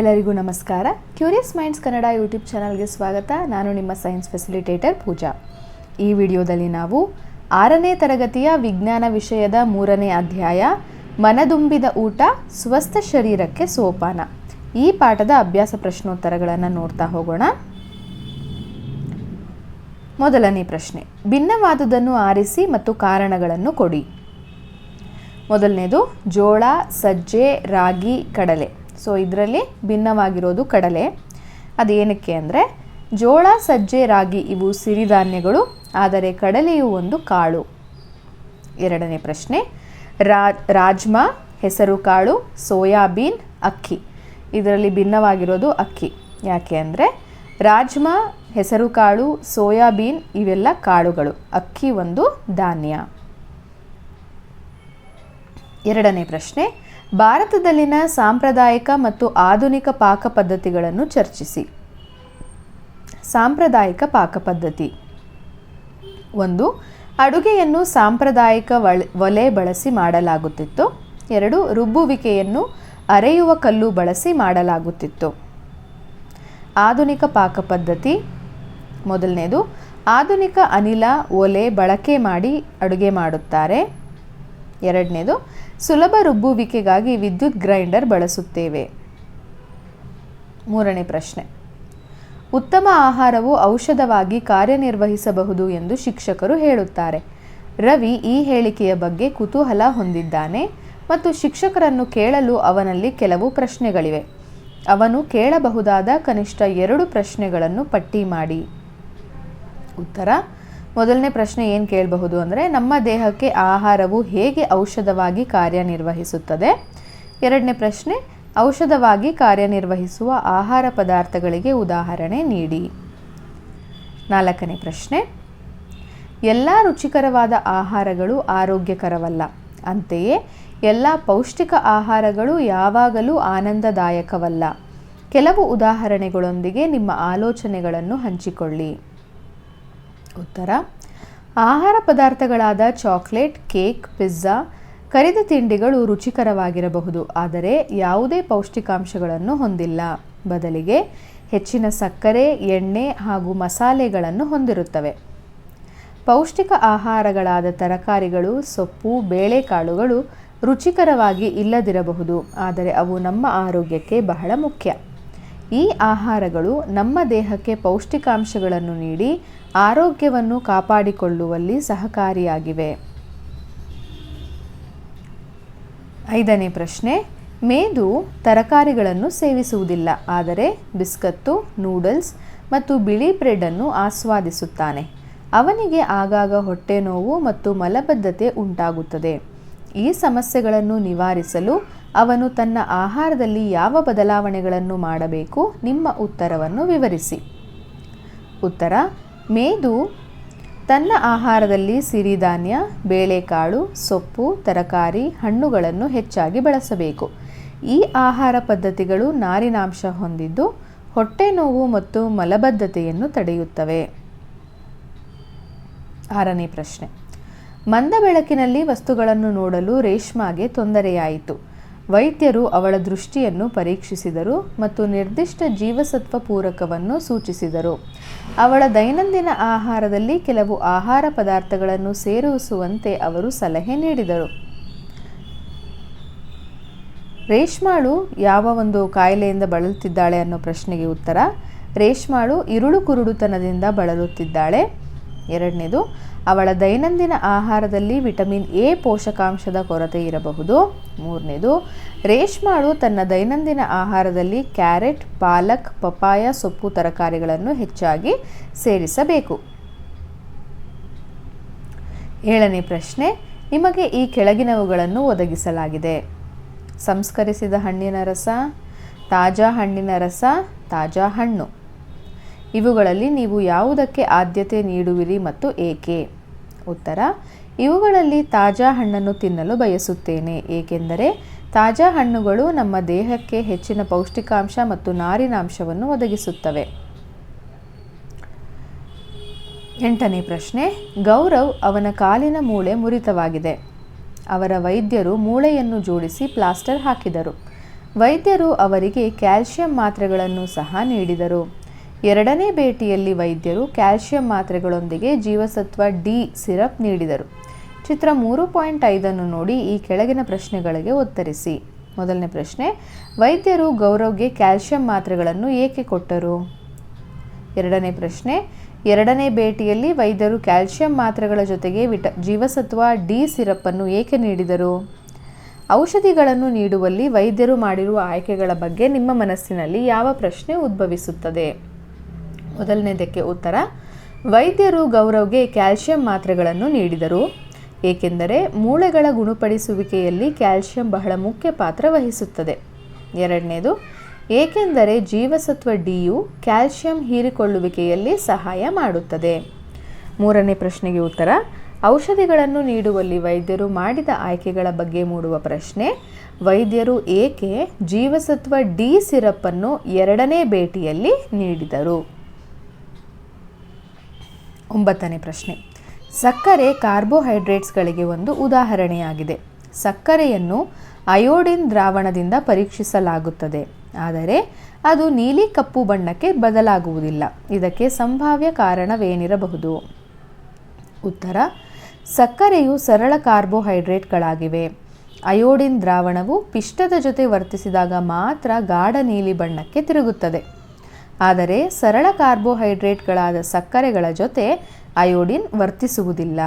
ಎಲ್ಲರಿಗೂ ನಮಸ್ಕಾರ. Curious minds Kannada YouTube ಚಾನಲ್ಗೆ ಸ್ವಾಗತ. ನಾನು ನಿಮ್ಮ ಸೈನ್ಸ್ ಫೆಸಿಲಿಟೇಟರ್ ಪೂಜಾ. ಈ ವಿಡಿಯೋದಲ್ಲಿ ನಾವು ಆರನೇ ತರಗತಿಯ ವಿಜ್ಞಾನ ವಿಷಯದ ಮೂರನೇ ಅಧ್ಯಾಯ, ಮನದುಂಬಿದ ಊಟ, ಸ್ವಸ್ಥ ಶರೀರಕ್ಕೆ ಸೋಪಾನ. ಈ ಪಾಠದ ಅಭ್ಯಾಸ ಪ್ರಶ್ನೋತ್ತರಗಳನ್ನು ನೋಡ್ತಾ ಹೋಗೋಣ. ಮೊದಲನೇ ಪ್ರಶ್ನೆ, ಭಿನ್ನವಾದುದನ್ನು ಆರಿಸಿ ಮತ್ತು ಕಾರಣಗಳನ್ನು ಕೊಡಿ. ಮೊದಲನೇದು, ಜೋಳ, ಸಜ್ಜೆ, ರಾಗಿ, ಕಡಲೆ. ಸೊ ಇದರಲ್ಲಿ ಭಿನ್ನವಾಗಿರೋದು ಕಡಲೆ. ಅದೇನಕ್ಕೆ ಅಂದರೆ, ಜೋಳ, ಸಜ್ಜೆ, ರಾಗಿ ಇವು ಸಿರಿಧಾನ್ಯಗಳು, ಆದರೆ ಕಡಲೆಯು ಒಂದು ಕಾಳು. ಎರಡನೇ ಪ್ರಶ್ನೆ ರಾಜ್ಮಾ, ಹೆಸರು ಕಾಳು, ಸೋಯಾಬೀನ್, ಅಕ್ಕಿ. ಇದರಲ್ಲಿ ಭಿನ್ನವಾಗಿರೋದು ಅಕ್ಕಿ. ಯಾಕೆ ಅಂದರೆ, ರಾಜ್ಮಾ, ಹೆಸರು ಕಾಳು, ಸೋಯಾಬೀನ್ ಇವೆಲ್ಲ ಕಾಳುಗಳು. ಅಕ್ಕಿ ಒಂದು ಧಾನ್ಯ. ಎರಡನೇ ಪ್ರಶ್ನೆ ಭಾರತದಲ್ಲಿನ ಸಾಂಪ್ರದಾಯಿಕ ಮತ್ತು ಆಧುನಿಕ ಪಾಕ ಪದ್ಧತಿಗಳನ್ನು ಚರ್ಚಿಸಿ. ಸಾಂಪ್ರದಾಯಿಕ ಪಾಕ ಪದ್ಧತಿ. ಒಂದು, ಅಡುಗೆಯನ್ನು ಸಾಂಪ್ರದಾಯಿಕ ಒಲೆ ಬಳಸಿ ಮಾಡಲಾಗುತ್ತಿತ್ತು. ಎರಡು, ರುಬ್ಬುವಿಕೆಯನ್ನು ಅರೆಯುವ ಕಲ್ಲು ಬಳಸಿ ಮಾಡಲಾಗುತ್ತಿತ್ತು. ಆಧುನಿಕ ಪಾಕ ಪದ್ಧತಿ. ಮೊದಲನೇದು, ಆಧುನಿಕ ಅನಿಲ, ಒಲೆ ಬಳಕೆ ಮಾಡಿ ಅಡುಗೆ ಮಾಡುತ್ತಾರೆ. ಎರಡನೇದು ಸುಲಭ ರುಬ್ಬುವಿಕೆಗಾಗಿ ವಿದ್ಯುತ್ ಗ್ರೈಂಡರ್ ಬಳಸುತ್ತೇವೆ. ಮೂರನೇ ಪ್ರಶ್ನೆ. ಉತ್ತಮ ಆಹಾರವು ಔಷಧವಾಗಿ ಕಾರ್ಯನಿರ್ವಹಿಸಬಹುದು ಎಂದು ಶಿಕ್ಷಕರು ಹೇಳುತ್ತಾರೆ. ರವಿ ಈ ಹೇಳಿಕೆಯ ಬಗ್ಗೆ ಕುತೂಹಲ ಹೊಂದಿದ್ದಾನೆ ಮತ್ತು ಶಿಕ್ಷಕರನ್ನು ಕೇಳಲು ಅವನಲ್ಲಿ ಕೆಲವು ಪ್ರಶ್ನೆಗಳಿವೆ. ಅವನು ಕೇಳಬಹುದಾದ ಕನಿಷ್ಠ ಎರಡು ಪ್ರಶ್ನೆಗಳನ್ನು ಪಟ್ಟಿ ಮಾಡಿ. ಉತ್ತರ ಮೊದಲನೇ ಪ್ರಶ್ನೆ ಏನು ಕೇಳಬಹುದು ಅಂದರೆ, ನಮ್ಮ ದೇಹಕ್ಕೆ ಆಹಾರವು ಹೇಗೆ ಔಷಧವಾಗಿ ಕಾರ್ಯನಿರ್ವಹಿಸುತ್ತದೆ? ಎರಡನೇ ಪ್ರಶ್ನೆ, ಔಷಧವಾಗಿ ಕಾರ್ಯನಿರ್ವಹಿಸುವ ಆಹಾರ ಪದಾರ್ಥಗಳಿಗೆ ಉದಾಹರಣೆ ನೀಡಿ. ನಾಲ್ಕನೇ ಪ್ರಶ್ನೆ, ಎಲ್ಲ ರುಚಿಕರವಾದ ಆಹಾರಗಳು ಆರೋಗ್ಯಕರವಲ್ಲ. ಅಂತೆಯೇ, ಎಲ್ಲ ಪೌಷ್ಟಿಕ ಆಹಾರಗಳು ಯಾವಾಗಲೂ ಆನಂದದಾಯಕವಲ್ಲ. ಕೆಲವು ಉದಾಹರಣೆಗಳೊಂದಿಗೆ ನಿಮ್ಮ ಆಲೋಚನೆಗಳನ್ನು ಹಂಚಿಕೊಳ್ಳಿ. ಉತ್ತರ. ಆಹಾರ ಪದಾರ್ಥಗಳಾದ ಚಾಕ್ಲೇಟ್, ಕೇಕ್, ಪಿಜ್ಜಾ, ಕರಿದ ತಿಂಡಿಗಳು ರುಚಿಕರವಾಗಿರಬಹುದು, ಆದರೆ ಯಾವುದೇ ಪೌಷ್ಟಿಕಾಂಶಗಳನ್ನು ಹೊಂದಿಲ್ಲ. ಬದಲಿಗೆ ಹೆಚ್ಚಿನ ಸಕ್ಕರೆ, ಎಣ್ಣೆ ಹಾಗೂ ಮಸಾಲೆಗಳನ್ನು ಹೊಂದಿರುತ್ತವೆ. ಪೌಷ್ಟಿಕ ಆಹಾರಗಳಾದ ತರಕಾರಿಗಳು, ಸೊಪ್ಪು, ಬೇಳೆಕಾಳುಗಳು ರುಚಿಕರವಾಗಿ ಇಲ್ಲದಿರಬಹುದು, ಆದರೆ ಅವು ನಮ್ಮ ಆರೋಗ್ಯಕ್ಕೆ ಬಹಳ ಮುಖ್ಯ. ಈ ಆಹಾರಗಳು ನಮ್ಮ ದೇಹಕ್ಕೆ ಪೌಷ್ಟಿಕಾಂಶಗಳನ್ನು ನೀಡಿ ಆರೋಗ್ಯವನ್ನು ಕಾಪಾಡಿಕೊಳ್ಳುವಲ್ಲಿ ಸಹಕಾರಿಯಾಗಿವೆ. ಐದನೇ ಪ್ರಶ್ನೆ, ಮೇದು ತರಕಾರಿಗಳನ್ನು ಸೇವಿಸುವುದಿಲ್ಲ, ಆದರೆ ಬಿಸ್ಕತ್ತು, ನೂಡಲ್ಸ್ ಮತ್ತು ಬಿಳಿ ಬ್ರೆಡನ್ನು ಆಸ್ವಾದಿಸುತ್ತಾನೆ. ಅವನಿಗೆ ಆಗಾಗ ಹೊಟ್ಟೆ ನೋವು ಮತ್ತು ಮಲಬದ್ಧತೆ ಉಂಟಾಗುತ್ತದೆ. ಈ ಸಮಸ್ಯೆಗಳನ್ನು ನಿವಾರಿಸಲು ಅವನು ತನ್ನ ಆಹಾರದಲ್ಲಿ ಯಾವ ಬದಲಾವಣೆಗಳನ್ನು ಮಾಡಬೇಕು? ನಿಮ್ಮ ಉತ್ತರವನ್ನು ವಿವರಿಸಿ. ಉತ್ತರ ಮೇದು ತನ್ನ ಆಹಾರದಲ್ಲಿ ಸಿರಿಧಾನ್ಯ, ಬೇಳೆಕಾಳು, ಸೊಪ್ಪು, ತರಕಾರಿ, ಹಣ್ಣುಗಳನ್ನು ಹೆಚ್ಚಾಗಿ ಬಳಸಬೇಕು. ಈ ಆಹಾರ ಪದ್ಧತಿಗಳು ನಾರಿನಾಂಶ ಹೊಂದಿದ್ದು ಹೊಟ್ಟೆ ನೋವು ಮತ್ತು ಮಲಬದ್ಧತೆಯನ್ನು ತಡೆಯುತ್ತವೆ. ಆರನೇ ಪ್ರಶ್ನೆ. ಮಂದ ಬೆಳಕಿನಲ್ಲಿ ವಸ್ತುಗಳನ್ನು ನೋಡಲು ರೇಷ್ಮಾಗೆ ತೊಂದರೆಯಾಯಿತು. ವೈದ್ಯರು ಅವಳ ದೃಷ್ಟಿಯನ್ನು ಪರೀಕ್ಷಿಸಿದರು ಮತ್ತು ನಿರ್ದಿಷ್ಟ ಜೀವಸತ್ವ ಪೂರಕವನ್ನು ಸೂಚಿಸಿದರು. ಅವಳ ದೈನಂದಿನ ಆಹಾರದಲ್ಲಿ ಕೆಲವು ಆಹಾರ ಪದಾರ್ಥಗಳನ್ನು ಸೇರಿಸುವಂತೆ ಅವರು ಸಲಹೆ ನೀಡಿದರು. ರೇಷ್ಮಾಳು ಯಾವ ಒಂದು ಕಾಯಿಲೆಯಿಂದ ಬಳಲುತ್ತಿದ್ದಾಳೆ ಅನ್ನೋ ಪ್ರಶ್ನೆಗೆ ಉತ್ತರ, ರೇಷ್ಮಾಳು ಇರುಳು ಕುರುಡುತನದಿಂದ ಬಳಲುತ್ತಿದ್ದಾಳೆ. ಎರಡನೇದು ಅವಳ ದೈನಂದಿನ ಆಹಾರದಲ್ಲಿ ವಿಟಮಿನ್ ಎ ಪೋಷಕಾಂಶದ ಕೊರತೆ ಇರಬಹುದು. ಮೂರನೇದು, ರೇಷ್ಮಾಳು ತನ್ನ ದೈನಂದಿನ ಆಹಾರದಲ್ಲಿ ಕ್ಯಾರೆಟ್, ಪಾಲಕ್ ಪಪಾಯ ಸೊಪ್ಪು, ತರಕಾರಿಗಳನ್ನು ಹೆಚ್ಚಾಗಿ ಸೇರಿಸಬೇಕು. ಏಳನೇ ಪ್ರಶ್ನೆ, ನಿಮಗೆ ಈ ಕೆಳಗಿನವುಗಳನ್ನು ಒದಗಿಸಲಾಗಿದೆ. ಸಂಸ್ಕರಿಸಿದ ಹಣ್ಣಿನ ರಸ, ತಾಜಾ ಹಣ್ಣಿನ ರಸ, ತಾಜಾ ಹಣ್ಣು. ಇವುಗಳಲ್ಲಿ ನೀವು ಯಾವುದಕ್ಕೆ ಆದ್ಯತೆ ನೀಡುವಿರಿ ಮತ್ತು ಏಕೆ? ಉತ್ತರ, ಇವುಗಳಲ್ಲಿ ತಾಜಾ ಹಣ್ಣನ್ನು ತಿನ್ನಲು ಬಯಸುತ್ತೇನೆ, ಏಕೆಂದರೆ ತಾಜಾ ಹಣ್ಣುಗಳು ನಮ್ಮ ದೇಹಕ್ಕೆ ಹೆಚ್ಚಿನ ಪೌಷ್ಟಿಕಾಂಶ ಮತ್ತು ನಾರಿನಾಂಶವನ್ನು ಒದಗಿಸುತ್ತವೆ. ಎಂಟನೇ ಪ್ರಶ್ನೆ, ಗೌರವ್ ಅವನ ಕಾಲಿನ ಮೂಳೆ ಮುರಿತವಾಗಿದೆ. ಅವರ ವೈದ್ಯರು ಮೂಳೆಯನ್ನು ಜೋಡಿಸಿ ಪ್ಲಾಸ್ಟರ್ ಹಾಕಿದರು. ವೈದ್ಯರು ಅವರಿಗೆ ಕ್ಯಾಲ್ಶಿಯಂ ಮಾತ್ರೆಗಳನ್ನು ಸಹ ನೀಡಿದರು. ಎರಡನೇ ಭೇಟಿಯಲ್ಲಿ ವೈದ್ಯರು ಕ್ಯಾಲ್ಶಿಯಂ ಮಾತ್ರೆಗಳೊಂದಿಗೆ ಜೀವಸತ್ವ ಡಿ ಸಿರಪ್ ನೀಡಿದರು. ಚಿತ್ರ ಮೂರು ಪಾಯಿಂಟ್ ಐದನ್ನು ನೋಡಿ ಈ ಕೆಳಗಿನ ಪ್ರಶ್ನೆಗಳಿಗೆ ಉತ್ತರಿಸಿ. ಮೊದಲನೇ ಪ್ರಶ್ನೆ, ವೈದ್ಯರು ಗೌರವ್ಗೆ ಕ್ಯಾಲ್ಶಿಯಂ ಮಾತ್ರೆಗಳನ್ನು ಏಕೆ ಕೊಟ್ಟರು? ಎರಡನೇ ಪ್ರಶ್ನೆ, ಎರಡನೇ ಭೇಟಿಯಲ್ಲಿ ವೈದ್ಯರು ಕ್ಯಾಲ್ಶಿಯಂ ಮಾತ್ರೆಗಳ ಜೊತೆಗೆ ವಿಟ, ಜೀವಸತ್ವ ಡಿ ಸಿರಪ್ಪನ್ನು ಏಕೆ ನೀಡಿದರು? ಔಷಧಿಗಳನ್ನು ನೀಡುವಲ್ಲಿ ವೈದ್ಯರು ಮಾಡಿರುವ ಆಯ್ಕೆಗಳ ಬಗ್ಗೆ ನಿಮ್ಮ ಮನಸ್ಸಿನಲ್ಲಿ ಯಾವ ಪ್ರಶ್ನೆ ಉದ್ಭವಿಸುತ್ತದೆ? ಮೊದಲನೇದಕ್ಕೆ ಉತ್ತರ. ವೈದ್ಯರು ಗೌರವ್ಗೆ ಕ್ಯಾಲ್ಶಿಯಂ ಮಾತ್ರೆಗಳನ್ನು ನೀಡಿದರು. ಏಕೆಂದರೆ ಮೂಳೆಗಳ ಗುಣಪಡಿಸುವಿಕೆಯಲ್ಲಿ ಕ್ಯಾಲ್ಶಿಯಂ ಬಹಳ ಮುಖ್ಯ ಪಾತ್ರ ವಹಿಸುತ್ತದೆ. ಎರಡನೇದು, ಏಕೆಂದರೆ ಜೀವಸತ್ವ ಡಿಯು ಕ್ಯಾಲ್ಶಿಯಂ ಹೀರಿಕೊಳ್ಳುವಿಕೆಯಲ್ಲಿ ಸಹಾಯ ಮಾಡುತ್ತದೆ. ಮೂರನೇ ಪ್ರಶ್ನೆಗೆ ಉತ್ತರ, ಔಷಧಿಗಳನ್ನು ನೀಡುವಲ್ಲಿ ವೈದ್ಯರು ಮಾಡಿದ ಆಯ್ಕೆಗಳ ಬಗ್ಗೆ ಮೂಡುವ ಪ್ರಶ್ನೆ, ವೈದ್ಯರು ಏಕೆ ಜೀವಸತ್ವ ಡಿ ಸಿರಪ್ಪನ್ನು ಎರಡನೇ ಭೇಟಿಯಲ್ಲಿ ನೀಡಿದರು? ಒಂಬತ್ತನೇ ಪ್ರಶ್ನೆ. ಸಕ್ಕರೆ ಕಾರ್ಬೋಹೈಡ್ರೇಟ್ಸ್ಗಳಿಗೆ ಒಂದು ಉದಾಹರಣೆಯಾಗಿದೆ. ಸಕ್ಕರೆಯನ್ನು ಅಯೋಡಿನ್ ದ್ರಾವಣದಿಂದ ಪರೀಕ್ಷಿಸಲಾಗುತ್ತದೆ. ಆದರೆ ಅದು ನೀಲಿ ಕಪ್ಪು ಬಣ್ಣಕ್ಕೆ ಬದಲಾಗುವುದಿಲ್ಲ. ಇದಕ್ಕೆ ಸಂಭಾವ್ಯ ಕಾರಣವೇನಿರಬಹುದು? ಉತ್ತರ. ಸಕ್ಕರೆಯು ಸರಳ ಕಾರ್ಬೋಹೈಡ್ರೇಟ್ಗಳಾಗಿವೆ. ಅಯೋಡಿನ್ ದ್ರಾವಣವು ಪಿಷ್ಟದ ಜೊತೆ ವರ್ತಿಸಿದಾಗ ಮಾತ್ರ ಗಾಢ ನೀಲಿ ಬಣ್ಣಕ್ಕೆ ತಿರುಗುತ್ತದೆ. ಆದರೆ ಸರಳ ಕಾರ್ಬೋಹೈಡ್ರೇಟ್ಗಳಾದ ಸಕ್ಕರೆಗಳ ಜೊತೆ ಅಯೋಡಿನ್ ವರ್ತಿಸುವುದಿಲ್ಲ.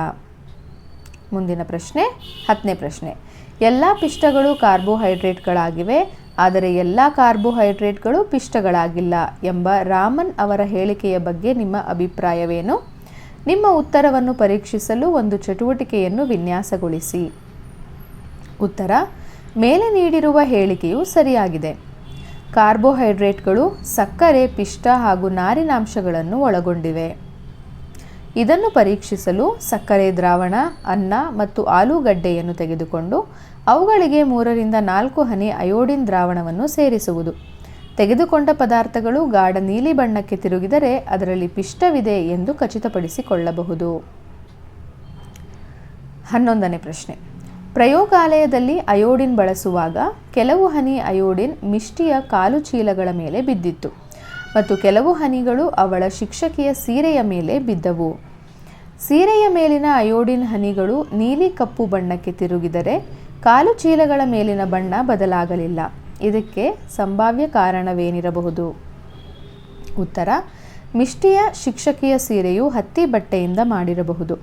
ಮುಂದಿನ ಪ್ರಶ್ನೆ, ಹತ್ತನೇ ಪ್ರಶ್ನೆ. ಎಲ್ಲ ಪಿಷ್ಟಗಳು ಕಾರ್ಬೋಹೈಡ್ರೇಟ್ಗಳಾಗಿವೆ, ಆದರೆ ಎಲ್ಲ ಕಾರ್ಬೋಹೈಡ್ರೇಟ್ಗಳು ಪಿಷ್ಟಗಳಾಗಿಲ್ಲ ಎಂಬ ರಾಮನ್ ಅವರ ಹೇಳಿಕೆಯ ಬಗ್ಗೆ ನಿಮ್ಮ ಅಭಿಪ್ರಾಯವೇನು? ನಿಮ್ಮ ಉತ್ತರವನ್ನು ಪರೀಕ್ಷಿಸಲು ಒಂದು ಚಟುವಟಿಕೆಯನ್ನು ವಿನ್ಯಾಸಗೊಳಿಸಿ. ಉತ್ತರ, ಮೇಲೆ ನೀಡಿರುವ ಹೇಳಿಕೆಯು ಸರಿಯಾಗಿದೆ. ಕಾರ್ಬೋಹೈಡ್ರೇಟ್ಗಳು ಸಕ್ಕರೆ, ಪಿಷ್ಟ ಹಾಗೂ ನಾರಿನಾಂಶಗಳನ್ನು ಒಳಗೊಂಡಿವೆ. ಇದನ್ನು ಪರೀಕ್ಷಿಸಲು ಸಕ್ಕರೆ, ದ್ರಾವಣ, ಅನ್ನ ಮತ್ತು ಆಲೂಗಡ್ಡೆಯನ್ನು ತೆಗೆದುಕೊಂಡು ಅವುಗಳಿಗೆ ಮೂರರಿಂದ ನಾಲ್ಕು ಹನಿ ಅಯೋಡಿನ್ ದ್ರಾವಣವನ್ನು ಸೇರಿಸುವುದು. ತೆಗೆದುಕೊಂಡ ಪದಾರ್ಥಗಳು ಗಾಢ ನೀಲಿ ಬಣ್ಣಕ್ಕೆ ತಿರುಗಿದರೆ ಅದರಲ್ಲಿ ಪಿಷ್ಟವಿದೆ ಎಂದು ಖಚಿತಪಡಿಸಿಕೊಳ್ಳಬಹುದು. ಹನ್ನೊಂದನೇ ಪ್ರಶ್ನೆ. ಪ್ರಯೋಗಾಲಯದಲ್ಲಿ ಅಯೋಡಿನ್ ಬಳಸುವಾಗ ಕೆಲವು ಹನಿ ಅಯೋಡಿನ್ ಮಿಷ್ಟಿಯ ಕಾಲು ಚೀಲಗಳ ಮೇಲೆ ಬಿದ್ದಿತ್ತು ಮತ್ತು ಕೆಲವು ಹನಿಗಳು ಅವಳ ಶಿಕ್ಷಕಿಯ ಸೀರೆಯ ಮೇಲೆ ಬಿದ್ದವು. ಸೀರೆಯ ಮೇಲಿನ ಅಯೋಡಿನ್ ಹನಿಗಳು ನೀಲಿ ಕಪ್ಪು ಬಣ್ಣಕ್ಕೆ ತಿರುಗಿದರೆ ಕಾಲು ಚೀಲಗಳ ಮೇಲಿನ ಬಣ್ಣ ಬದಲಾಗಲಿಲ್ಲ. ಇದಕ್ಕೆ ಸಂಭಾವ್ಯ ಕಾರಣವೇನಿರಬಹುದು? ಉತ್ತರ, ಮಿಷ್ಟಿಯ ಶಿಕ್ಷಕಿಯ ಸೀರೆಯು ಹತ್ತಿ ಬಟ್ಟೆಯಿಂದ ಮಾಡಿರಬಹುದು.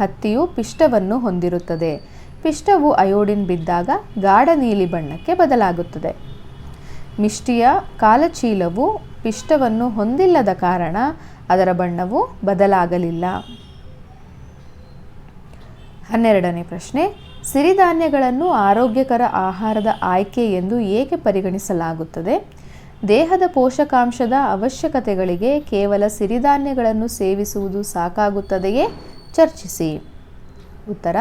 ಹತ್ತಿಯು ಪಿಷ್ಟವನ್ನು ಹೊಂದಿರುತ್ತದೆ. ಪಿಷ್ಟವು ಅಯೋಡಿನ್ ಬಿದ್ದಾಗ ಗಾಢ ನೀಲಿ ಬಣ್ಣಕ್ಕೆ ಬದಲಾಗುತ್ತದೆ. ಮಿಷ್ಟಿಯ ಕಾಲಚೀಲವು ಪಿಷ್ಟವನ್ನು ಹೊಂದಿಲ್ಲದ ಕಾರಣ ಅದರ ಬಣ್ಣವು ಬದಲಾಗಲಿಲ್ಲ. ಹನ್ನೆರಡನೇ ಪ್ರಶ್ನೆ, ಸಿರಿಧಾನ್ಯಗಳನ್ನು ಆರೋಗ್ಯಕರ ಆಹಾರದ ಆಯ್ಕೆ ಎಂದು ಏಕೆ ಪರಿಗಣಿಸಲಾಗುತ್ತದೆ? ದೇಹದ ಪೋಷಕಾಂಶದ ಅವಶ್ಯಕತೆಗಳಿಗೆ ಕೇವಲ ಸಿರಿಧಾನ್ಯಗಳನ್ನು ಸೇವಿಸುವುದು ಸಾಕಾಗುತ್ತದೆಯೇ? ಚರ್ಚಿಸಿ. ಉತ್ತರ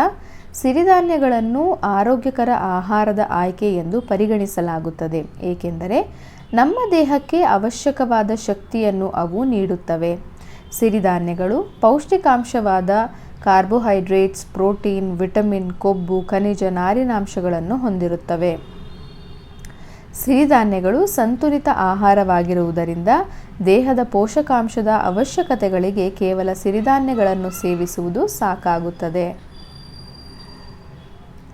ಸಿರಿಧಾನ್ಯಗಳನ್ನು ಆರೋಗ್ಯಕರ ಆಹಾರದ ಆಯ್ಕೆ ಎಂದು ಪರಿಗಣಿಸಲಾಗುತ್ತದೆ. ಏಕೆಂದರೆ ನಮ್ಮ ದೇಹಕ್ಕೆ ಅವಶ್ಯಕವಾದ ಶಕ್ತಿಯನ್ನು ಅವು ನೀಡುತ್ತವೆ. ಸಿರಿಧಾನ್ಯಗಳು ಪೌಷ್ಟಿಕಾಂಶವಾದ ಕಾರ್ಬೋಹೈಡ್ರೇಟ್ಸ್, ಪ್ರೋಟೀನ್, ವಿಟಮಿನ್, ಕೊಬ್ಬು, ಖನಿಜ, ನಾರಿನಾಂಶಗಳನ್ನು ಹೊಂದಿರುತ್ತವೆ. ಸಿರಿಧಾನ್ಯಗಳು ಸಂತುಲಿತ ಆಹಾರವಾಗಿರುವುದರಿಂದ ದೇಹದ ಪೋಷಕಾಂಶದ ಅವಶ್ಯಕತೆಗಳಿಗೆ ಕೇವಲ ಸಿರಿಧಾನ್ಯಗಳನ್ನು ಸೇವಿಸುವುದು ಸಾಕಾಗುತ್ತದೆ.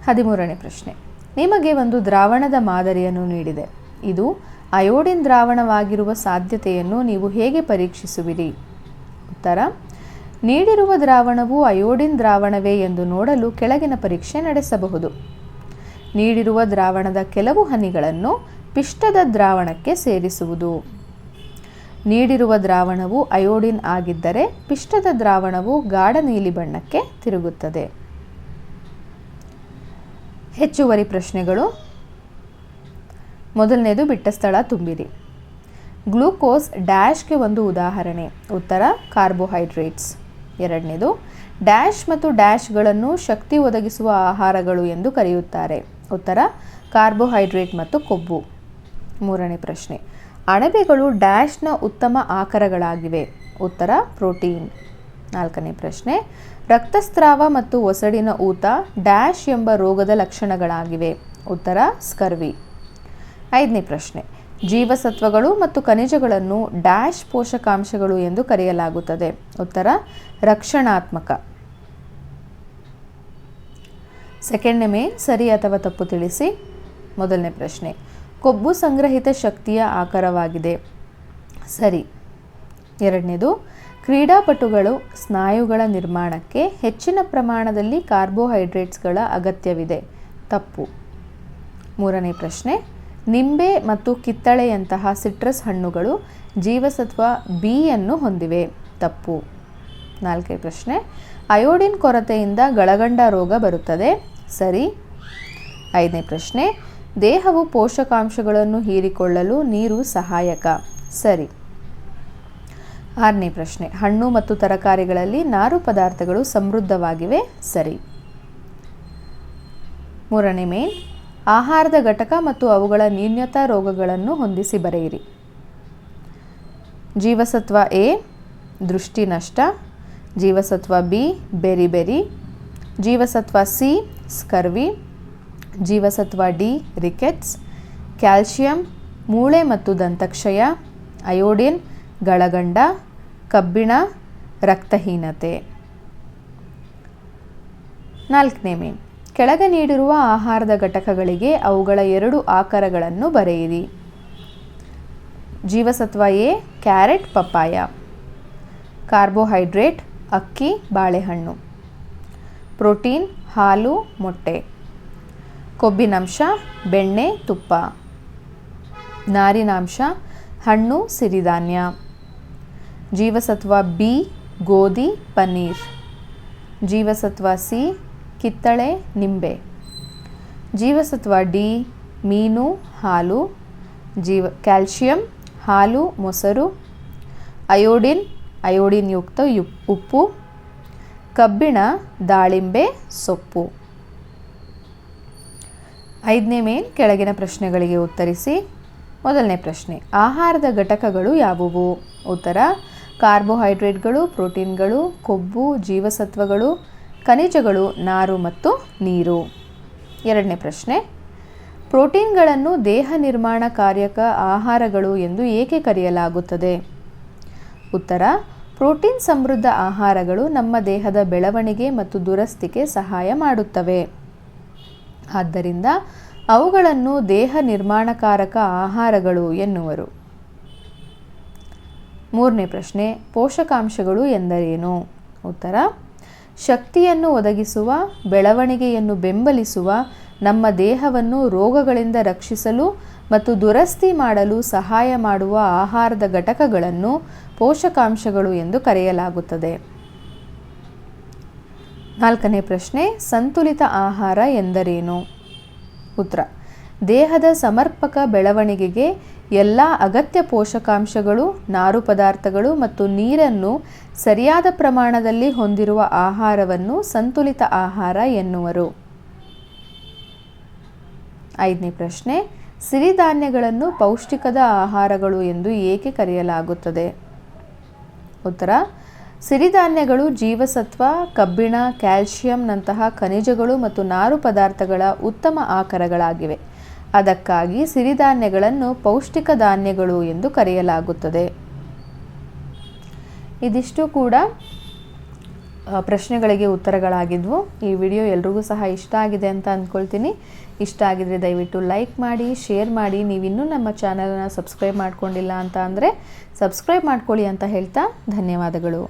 ಹದಿಮೂರನೇ ಪ್ರಶ್ನೆ. ನಿಮಗೆ ಒಂದು ದ್ರಾವಣದ ಮಾದರಿಯನ್ನು ನೀಡಿದೆ. ಇದು ಅಯೋಡಿನ್ ದ್ರಾವಣವಾಗಿರುವ ಸಾಧ್ಯತೆಯನ್ನು ನೀವು ಹೇಗೆ ಪರೀಕ್ಷಿಸುವಿರಿ? ಉತ್ತರ, ನೀಡಿರುವ ದ್ರಾವಣವು ಅಯೋಡಿನ್ ದ್ರಾವಣವೇ ಎಂದು ನೋಡಲು ಕೆಳಗಿನ ಪರೀಕ್ಷೆ ನಡೆಸಬಹುದು. ನೀಡಿರುವ ದ್ರಾವಣದ ಕೆಲವು ಹನಿಗಳನ್ನು ಪಿಷ್ಟದ ದ್ರಾವಣಕ್ಕೆ ಸೇರಿಸುವುದು. ನೀಡಿರುವ ದ್ರಾವಣವು ಅಯೋಡಿನ್ ಆಗಿದ್ದರೆ ಪಿಷ್ಟದ ದ್ರಾವಣವು ಗಾಢ ನೀಲಿ ಬಣ್ಣಕ್ಕೆ ತಿರುಗುತ್ತದೆ. ಹೆಚ್ಚುವರಿ ಪ್ರಶ್ನೆಗಳು. ಮೊದಲನೇದು, ಬಿಟ್ಟ ಸ್ಥಳ ತುಂಬಿರಿ. ಗ್ಲೂಕೋಸ್ ಡ್ಯಾಶ್ಗೆ ಒಂದು ಉದಾಹರಣೆ. ಉತ್ತರ, ಕಾರ್ಬೋಹೈಡ್ರೇಟ್ಸ್. ಎರಡನೇದು, ಡ್ಯಾಶ್ ಮತ್ತು ಡ್ಯಾಶ್ಗಳನ್ನು ಶಕ್ತಿ ಒದಗಿಸುವ ಆಹಾರಗಳು ಎಂದು ಕರೆಯುತ್ತಾರೆ. ಉತ್ತರ, ಕಾರ್ಬೋಹೈಡ್ರೇಟ್ ಮತ್ತು ಕೊಬ್ಬು. ಮೂರನೇ ಪ್ರಶ್ನೆ. ಅಣಬೆಗಳು ಡ್ಯಾಶ್ನ ಉತ್ತಮ ಆಕರಗಳಾಗಿವೆ. ಉತ್ತರ, ಪ್ರೋಟೀನ್. ನಾಲ್ಕನೇ ಪ್ರಶ್ನೆ. ರಕ್ತಸ್ರಾವ ಮತ್ತು ಒಸಡಿನ ಊತ, ಡ್ಯಾಶ್ ಎಂಬ ರೋಗದ ಲಕ್ಷಣಗಳಾಗಿವೆ. ಉತ್ತರ, ಸ್ಕರ್ವಿ. ಐದನೇ ಪ್ರಶ್ನೆ. ಜೀವಸತ್ವಗಳು ಮತ್ತು ಖನಿಜಗಳನ್ನು ಡ್ಯಾಶ್ ಪೋಷಕಾಂಶಗಳು ಎಂದು ಕರೆಯಲಾಗುತ್ತದೆ. ಉತ್ತರ, ರಕ್ಷಣಾತ್ಮಕ. ಸೆಕೆಂಡ್ನೇ ಮೇ, ಸರಿ ಅಥವಾ ತಪ್ಪು ತಿಳಿಸಿ. ಮೊದಲನೇ ಪ್ರಶ್ನೆ. ಕೊಬ್ಬು ಸಂಗ್ರಹಿತ ಶಕ್ತಿಯ ಆಕಾರವಾಗಿದೆ. ಸರಿ. ಎರಡನೇದು ಕ್ರೀಡಾಪಟುಗಳು ಸ್ನಾಯುಗಳ ನಿರ್ಮಾಣಕ್ಕೆ ಹೆಚ್ಚಿನ ಪ್ರಮಾಣದಲ್ಲಿ ಕಾರ್ಬೋಹೈಡ್ರೇಟ್ಸ್ಗಳ ಅಗತ್ಯವಿದೆ. ತಪ್ಪು. ಮೂರನೇ ಪ್ರಶ್ನೆ, ನಿಂಬೆ ಮತ್ತು ಕಿತ್ತಳೆಯಂತಹ ಸಿಟ್ರಸ್ ಹಣ್ಣುಗಳು ಜೀವಸತ್ವ ಬಿಯನ್ನು ಹೊಂದಿವೆ. ತಪ್ಪು. ನಾಲ್ಕನೇ ಪ್ರಶ್ನೆ, ಅಯೋಡಿನ್ ಕೊರತೆಯಿಂದ ಗಳಗಂಡ ರೋಗ ಬರುತ್ತದೆ? ಸರಿ. ಐದನೇ ಪ್ರಶ್ನೆ, ದೇಹವು ಪೋಷಕಾಂಶಗಳನ್ನು ಹೀರಿಕೊಳ್ಳಲು ನೀರು ಸಹಾಯಕ? ಸರಿ. ಆರನೇ ಪ್ರಶ್ನೆ, ಹಣ್ಣು ಮತ್ತು ತರಕಾರಿಗಳಲ್ಲಿ ನಾರು ಪದಾರ್ಥಗಳು ಸಮೃದ್ಧವಾಗಿವೆ, ಸರಿ. ಮೂರನೇ ಮೇನ್, ಆಹಾರದ ಘಟಕ ಮತ್ತು ಅವುಗಳ ನ್ಯೂನ್ಯತಾ ರೋಗಗಳನ್ನು ಹೊಂದಿಸಿ ಬರೆಯಿರಿ. ಜೀವಸತ್ವ ಎ, ದೃಷ್ಟಿ ನಷ್ಟ. ಜೀವಸತ್ವ ಬಿ, ಬೆರಿ ಬೆರಿ. ಜೀವಸತ್ವ ಸಿ, ಸ್ಕರ್ವಿ. ಜೀವಸತ್ವ ಡಿ, ರಿಕೆಟ್ಸ್. ಕ್ಯಾಲ್ಶಿಯಂ, ಮೂಳೆ ಮತ್ತು ದಂತಕ್ಷಯ. ಅಯೋಡಿನ್ ಗಳಗಂಡ, ಕಬ್ಬಿಣ, ರಕ್ತಹೀನತೆ. ನಾಲ್ಕನೇ ಮೇನ್. ಕೆಳಗೆ ನೀಡಿರುವ ಆಹಾರದ ಘಟಕಗಳಿಗೆ ಅವುಗಳ ಎರಡು ಆಕಾರಗಳನ್ನು ಬರೆಯಿರಿ. ಜೀವಸತ್ವ ಎ, ಕ್ಯಾರೆಟ್, ಪಪ್ಪಾಯ. ಕಾರ್ಬೋಹೈಡ್ರೇಟ್, ಅಕ್ಕಿ, ಬಾಳೆಹಣ್ಣು. ಪ್ರೋಟೀನ್, ಹಾಲು, ಮೊಟ್ಟೆ. ಕೊಬ್ಬಿನಾಂಶ, ಬೆಣ್ಣೆ, ತುಪ್ಪ. ನಾರಿನಾಂಶ, ಹಣ್ಣು, ಸಿರಿಧಾನ್ಯ. ಜೀವಸತ್ವ ಬಿ, ಗೋಧಿ, ಪನ್ನೀರ್. ಜೀವಸತ್ವ ಸಿ, ಕಿತ್ತಳೆ, ನಿಂಬೆ. ಜೀವಸತ್ವ ಡಿ, ಮೀನು, ಹಾಲು. ಜೀವ, ಕ್ಯಾಲ್ಶಿಯಂ, ಹಾಲು, ಮೊಸರು. ಅಯೋಡಿನ್ ಅಯೋಡಿನ್ ಯುಕ್ತ ಉಪ್ಪು. ಕಬ್ಬಿಣ, ದಾಳಿಂಬೆ, ಸೊಪ್ಪು. ಐದನೇ ಮೇನ್ ಕೆಳಗಿನ ಪ್ರಶ್ನೆಗಳಿಗೆ ಉತ್ತರಿಸಿ, ಮೊದಲನೇ ಪ್ರಶ್ನೆ, ಆಹಾರದ ಘಟಕಗಳು ಯಾವುವು? ಉತ್ತರ ಕಾರ್ಬೋಹೈಡ್ರೇಟ್ಗಳು, ಪ್ರೋಟೀನ್ಗಳು, ಕೊಬ್ಬು, ಜೀವಸತ್ವಗಳು, ಖನಿಜಗಳು, ನಾರು ಮತ್ತು ನೀರು. ಎರಡನೇ ಪ್ರಶ್ನೆ. ಪ್ರೋಟೀನ್ಗಳನ್ನು ದೇಹ ನಿರ್ಮಾಣ ಕಾರ್ಯಕ ಆಹಾರಗಳು ಎಂದು ಏಕೆ ಕರೆಯಲಾಗುತ್ತದೆ? ಉತ್ತರ. ಪ್ರೋಟೀನ್ ಸಮೃದ್ಧ ಆಹಾರಗಳು ನಮ್ಮ ದೇಹದ ಬೆಳವಣಿಗೆ ಮತ್ತು ದುರಸ್ತಿಗೆ ಸಹಾಯ ಮಾಡುತ್ತವೆ. ಆದ್ದರಿಂದ ಅವುಗಳನ್ನು ದೇಹ ನಿರ್ಮಾಣಕಾರಕ ಆಹಾರಗಳು ಎನ್ನುವರು. ಮೂರನೇ ಪ್ರಶ್ನೆ, ಪೋಷಕಾಂಶಗಳು ಎಂದರೇನು? ಉತ್ತರ, ಶಕ್ತಿಯನ್ನು ಒದಗಿಸುವ, ಬೆಳವಣಿಗೆಯನ್ನು ಬೆಂಬಲಿಸುವ, ನಮ್ಮ ದೇಹವನ್ನು ರೋಗಗಳಿಂದ ರಕ್ಷಿಸಲು ಮತ್ತು ದುರಸ್ತಿ ಮಾಡಲು ಸಹಾಯ ಮಾಡುವ ಆಹಾರದ ಘಟಕಗಳನ್ನು ಪೋಷಕಾಂಶಗಳು ಎಂದು ಕರೆಯಲಾಗುತ್ತದೆ. ನಾಲ್ಕನೇ ಪ್ರಶ್ನೆ, ಸಂತುಲಿತ ಆಹಾರ ಎಂದರೇನು? ಉತ್ತರ, ದೇಹದ ಸಮರ್ಪಕ ಬೆಳವಣಿಗೆಗೆ ಎಲ್ಲ ಅಗತ್ಯ ಪೋಷಕಾಂಶಗಳು, ನಾರು ಪದಾರ್ಥಗಳು ಮತ್ತು ನೀರನ್ನು ಸರಿಯಾದ ಪ್ರಮಾಣದಲ್ಲಿ ಹೊಂದಿರುವ ಆಹಾರವನ್ನು ಸಂತುಲಿತ ಆಹಾರ ಎನ್ನುವರು. ಐದನೇ ಪ್ರಶ್ನೆ, ಸಿರಿಧಾನ್ಯಗಳನ್ನು ಪೌಷ್ಟಿಕದ ಆಹಾರಗಳು ಎಂದು ಏಕೆ ಕರೆಯಲಾಗುತ್ತದೆ? ಉತ್ತರ, ಸಿರಿಧಾನ್ಯಗಳು ಜೀವಸತ್ವ, ಕಬ್ಬಿಣ, ಕ್ಯಾಲ್ಶಿಯಂನಂತಹ ಖನಿಜಗಳು ಮತ್ತು ನಾರು ಪದಾರ್ಥಗಳ ಉತ್ತಮ ಆಕರಗಳಾಗಿವೆ. ಅದಕ್ಕಾಗಿ ಸಿರಿಧಾನ್ಯಗಳನ್ನು ಪೌಷ್ಟಿಕ ಧಾನ್ಯಗಳು ಎಂದು ಕರೆಯಲಾಗುತ್ತದೆ. ಇದಿಷ್ಟು ಕೂಡ ಪ್ರಶ್ನೆಗಳಿಗೆ ಉತ್ತರಗಳಾಗಿದ್ವು. ಈ ವಿಡಿಯೋ ಎಲ್ರಿಗೂ ಸಹ ಇಷ್ಟ ಆಗಿದೆ ಅಂತ ಅಂದ್ಕೊಳ್ತೀನಿ. ಇಷ್ಟ ಆಗಿದ್ರೆ ದಯವಿಟ್ಟು ಲೈಕ್ ಮಾಡಿ, ಶೇರ್ ಮಾಡಿ. ನೀವಿನ್ನೂ ನಮ್ಮ ಚಾನಲನ್ನು ಸಬ್ಸ್ಕ್ರೈಬ್ ಮಾಡ್ಕೊಂಡಿಲ್ಲ ಅಂತ ಅಂದರೆ ಸಬ್ಸ್ಕ್ರೈಬ್ ಮಾಡ್ಕೊಳ್ಳಿ ಅಂತ ಹೇಳ್ತಾ ಧನ್ಯವಾದಗಳು.